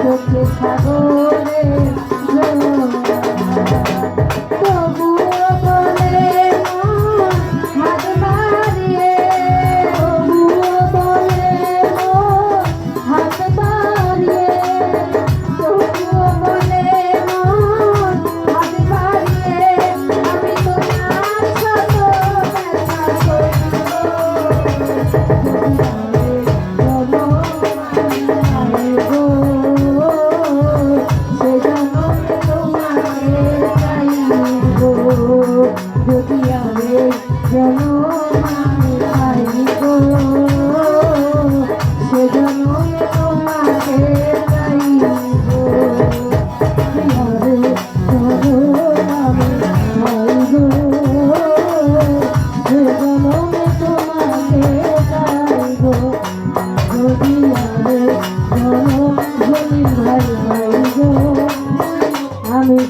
থাকো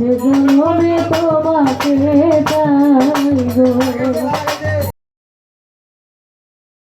সেজন্য তোমাকে চাইব